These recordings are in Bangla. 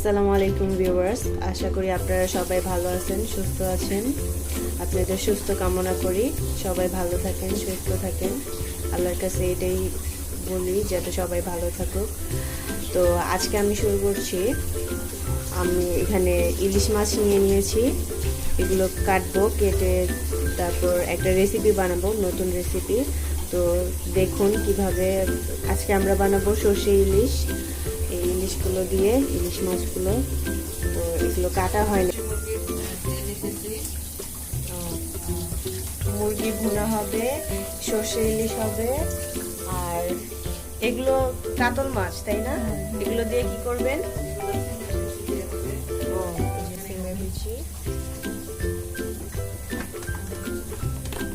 আসসালামু আলাইকুম ভিউয়ার্স। আশা করি আপনারা সবাই ভালো আছেন, সুস্থ আছেন। আপনাদের সুস্থ কামনা করি। সবাই ভালো থাকেন, সুস্থ থাকেন। আল্লাহর কাছে এটাই বলি, যাতে সবাই ভালো থাকুক। তো আজকে আমি শুরু করছি। আমি এখানে ইলিশ মাছ নিয়ে নিয়েছি। এগুলো কাটবো, কেটে তারপর একটা রেসিপি বানাবো, নতুন রেসিপি তো দেখুন কীভাবে আজকে আমরা বানাবো সর্ষে ইলিশ। ইলিশগুলো দিয়ে, ইলিশ মাছগুলো, তো এগুলো কাটা হয় না মুরগি ভুনা হবে, সর্ষে ইলিশ হবে, আর এগুলো কাতল মাছ, তাই না? এগুলো দিয়ে কি করবেন।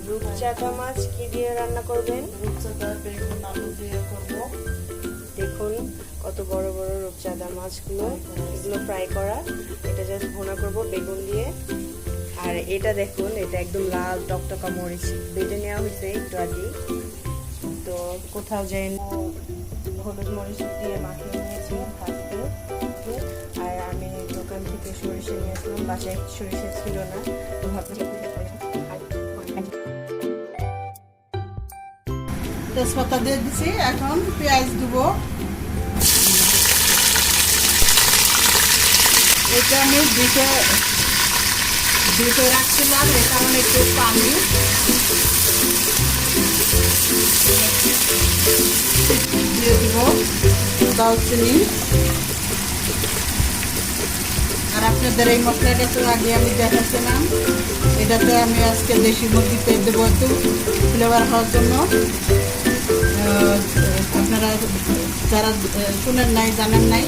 রূপচাঁদা মাছ কি দিয়ে রান্না করবেন? দেখুন কত বড় বড় রূপচাঁদা মাছগুলো, এগুলো ফ্রাই করা। এটা জাস্ট ভুনা করব বেগুন দিয়ে। আর এটা দেখুন, এটা একদম লাল টকটকা মরিচ। বেটে নেওয়া হয়েছে একটু আগে তো কোথাও যাই হলুদ মরিচ দিয়ে মাখিয়ে নিয়েছি আর আমি দোকান থেকে সরিষা নিয়েছিলাম বাসায় সরিষা ছিল না। তো তেজপাতা দিয়ে দিছি, এখন পেঁয়াজ দিব। এটা আমি দিতে দিতে রাখছিলাম এ কারণে একটু পানি। দিয়ে দিব দালচিনি আর আপনাদের এই মশলাটা তো আগে আমি দেখাচ্ছিলাম। এটাতে আমি আজকে দেশি মুরগি পেয়ে দেবো একটু ফ্লেভার হওয়ার জন্য। আপনারা যারা শুনেন নাই, জানেন নাই,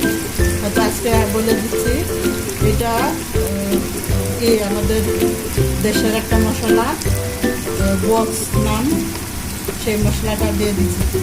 হয়তো আজকে বলে দিচ্ছি, এটা কি আমাদের দেশের একটা মশলা বক্স নাম, সেই মশলাটা দিয়ে দিচ্ছি।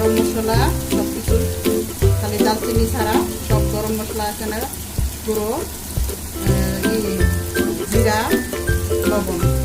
গরম মশলা সব কিছু খালি দালচিনি ছাড়া সব গরম মশলা আছে না, গুঁড়ো জিরা, লবণ।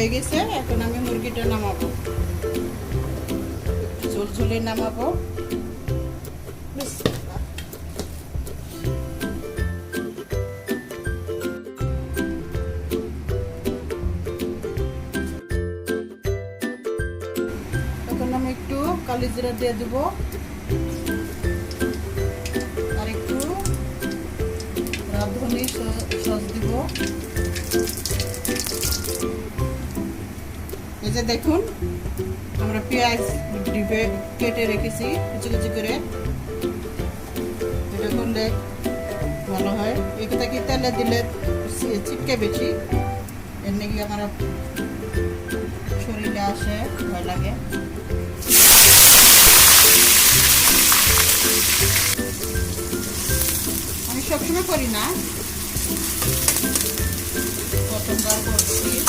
হয়ে গেছে, এখন আমি মুরগিটা নামাবো। ঝোল ঝোলে নামাবো এখন আমি একটু কালি কালিজিরা দিয়ে একটু রাঁধুনি সস দিব। এই যে দেখুন, আমরা পেঁয়াজ ডিবে কেটে রেখেছি কুচি কুচি করে। এটা করলে ভালো হয়। এগুলো কি তেলে দিলে চি- চিটকে বেশি। এর নাকি আমার শরীরে আসে, ভয় লাগে। আমি সবসময় করি না। প্রথমবার করছি।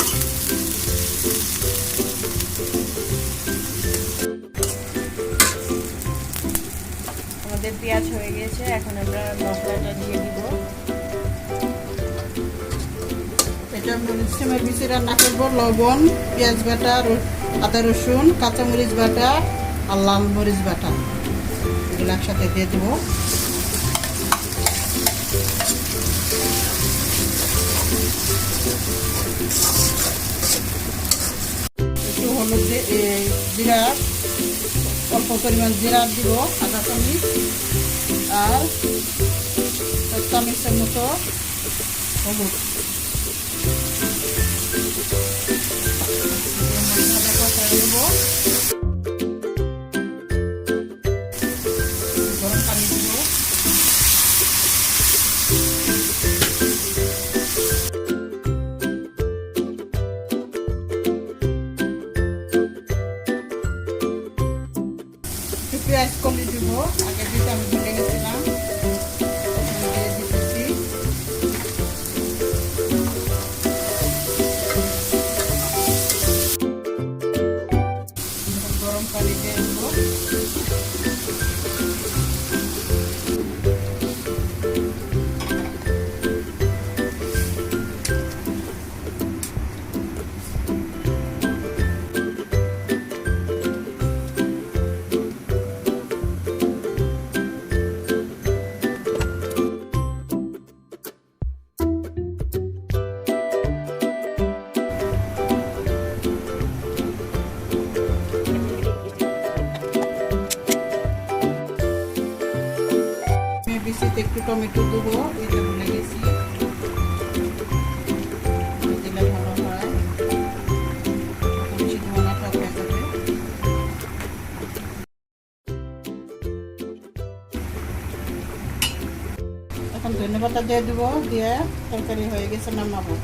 আমাদের পেঁয়াজ হয়ে গেছে, এখন আমরা মশলাটা দিয়ে দিব। এটা করব লবণ, পেঁয়াজ বাটা আদা রসুন বাটা আর লাল মরিচ বাটা। একসাথে দিয়ে দেবো। একটু হলুদ জিরা অল্প পরিমাণ জিরা দিব আধা চামচ। আর এক চামচের মতো হলুদ। টমেটো দেবো এটা ভুলে গেছি। দিলে ভালো হয়। বেশি দেবো না দিয়ে দেবো, দিয়ে তরকারি হয়ে গেছে নামাবো।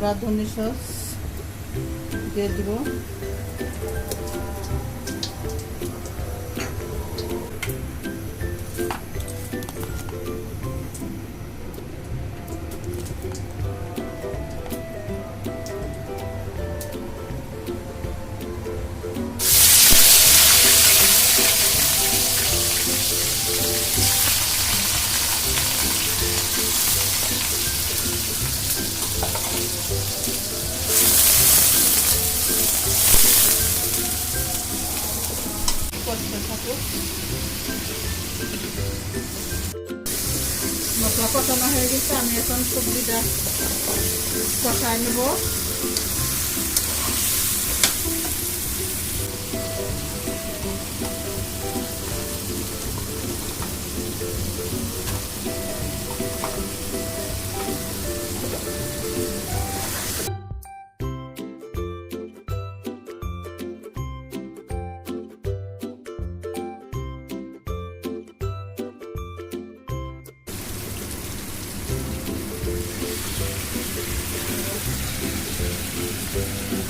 একটু ধনে সস দিয়ে দিব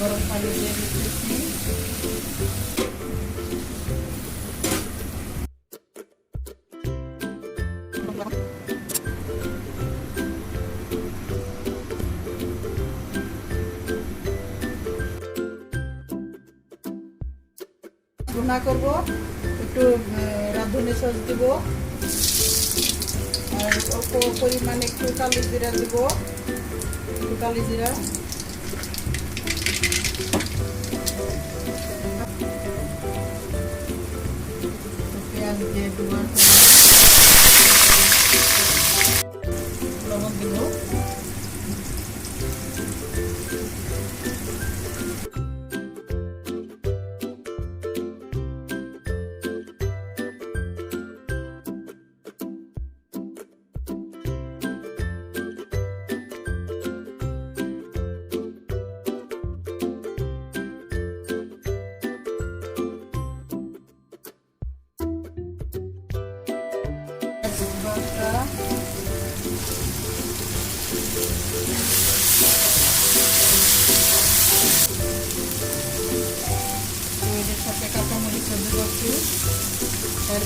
গরম পানি দিয়ে দিতেছি। ভুনা করব, একটু রাঁধুনি সস দিব। আর অল্প পরিমাণে একটু কালি জিরা দিব। একটু কালি জিরা। Thank you.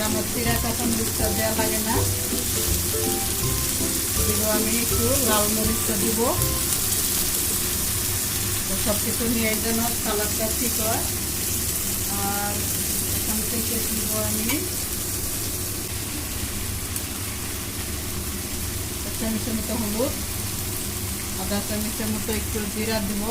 আমার চিরা কাঁচা মরিচটা দেওয়া লাগে না। দিব আমি একটু লাল দিব। সব কিছু নিয়ে যেন কালারটা ঠিক হয়। আর এখান থেকে দিব আমি চামচের মতো হলুদ, আধা চামচের মতো একটু জিরা দিব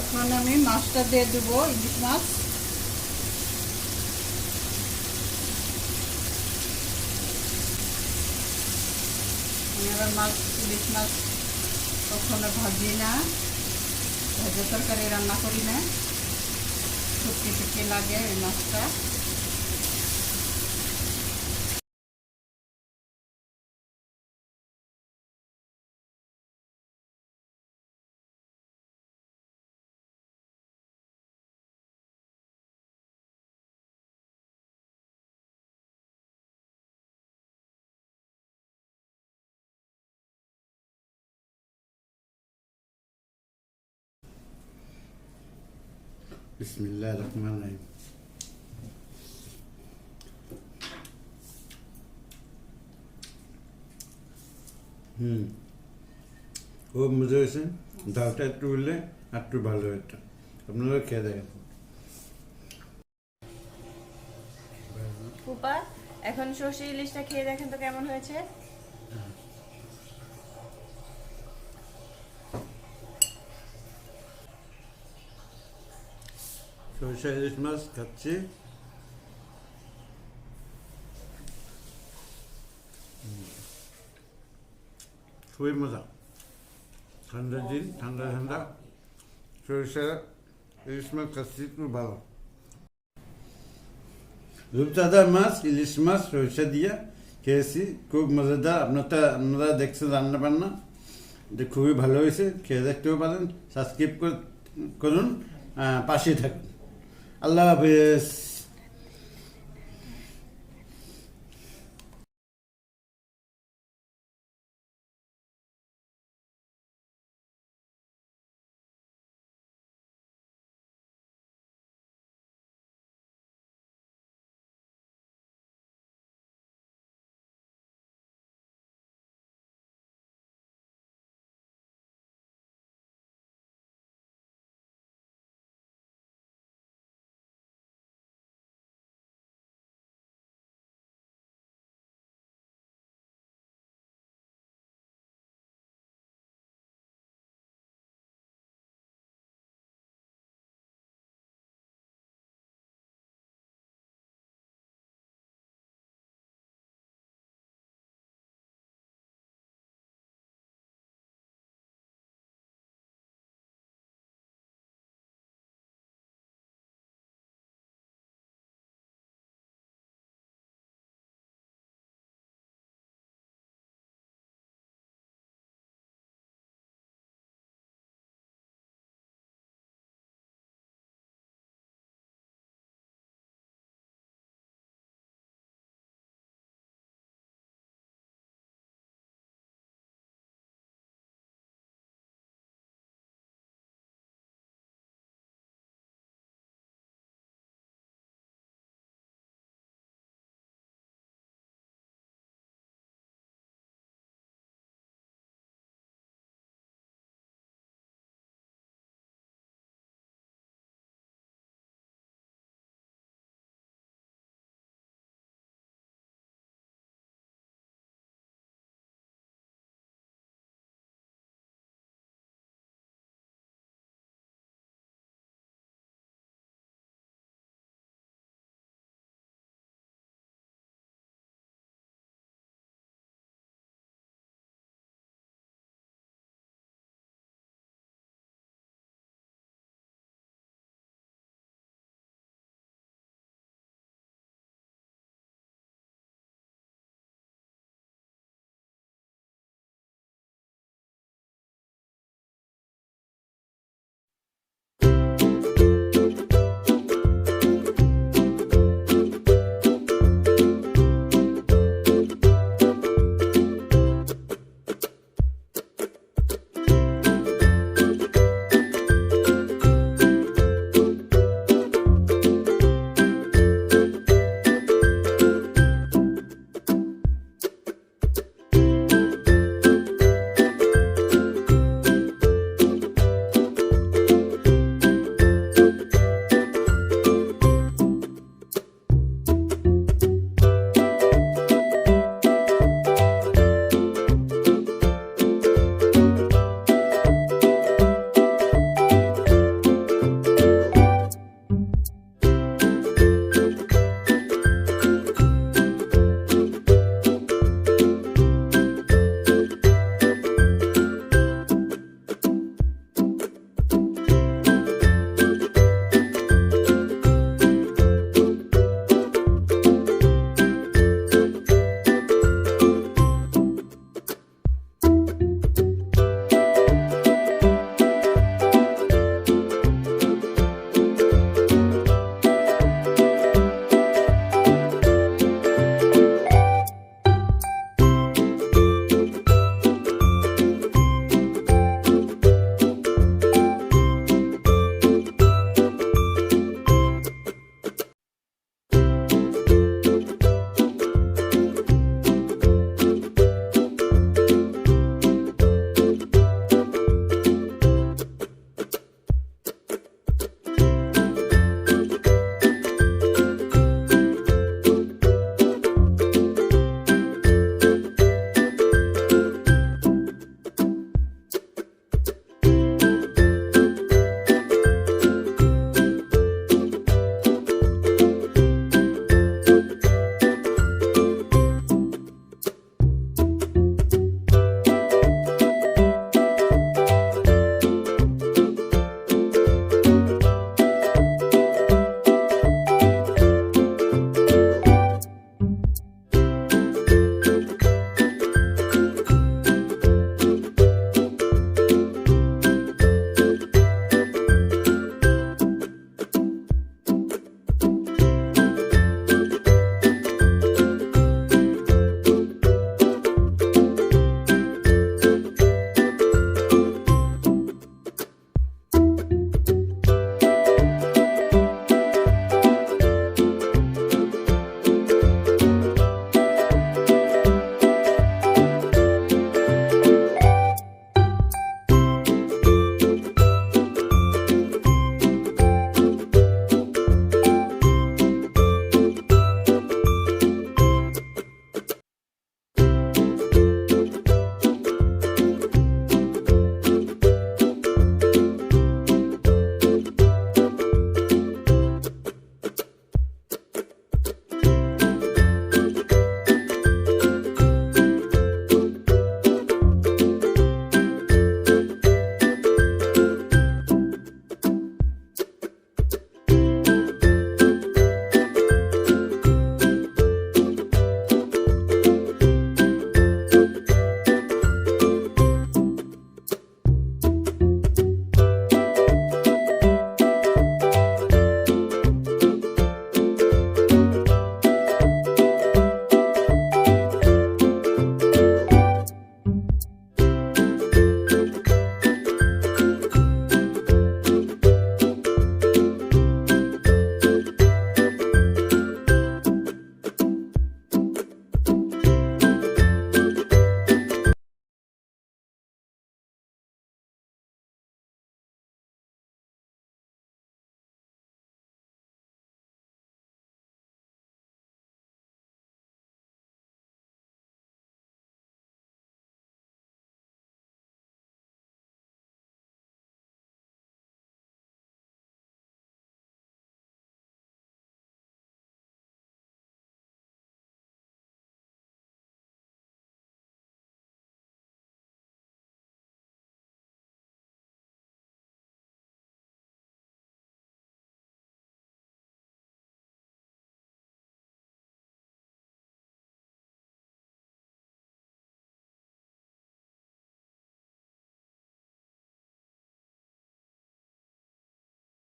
এখন আমি মাছটা দিয়ে দেবো, ইলিশ মাছ। এবার মাছ, ইলিশ মাছ কখনো ভাজি না। ভেজে তরকারি রান্না করি না। শুকিয়ে টুকি লাগে এই মাছটা। বিসমিল্লাহ রহমান রহিম হুম খুব মজা হয়েছে ডালটা একটু উঠলে একটু ভালো হতো। আপনারা খেয়ে দেখেন। ফুপা, এখন সর্ষে ইলিশটা খেয়ে দেখেন তো কেমন হয়েছে? সরষা ইলিশ মাছ খাচ্ছি। খুবই মজা ঠান্ডার দিন ঠান্ডা ঠান্ডা সরষা ইলিশ মাছ খাচ্ছি খুব ভালো রূপচাঁদা মাছ ইলিশ মাছ সরষা দিয়ে খেয়েছি খুব মজাদার আপনারটা আপনারা দেখছেন রান্না বান্না এটা খুবই ভালো হয়েছে খেয়ে দেখতেও পারেন সাবস্ক্রাইব করুন পাশে থাকুন আল্লাহ হাফেজ।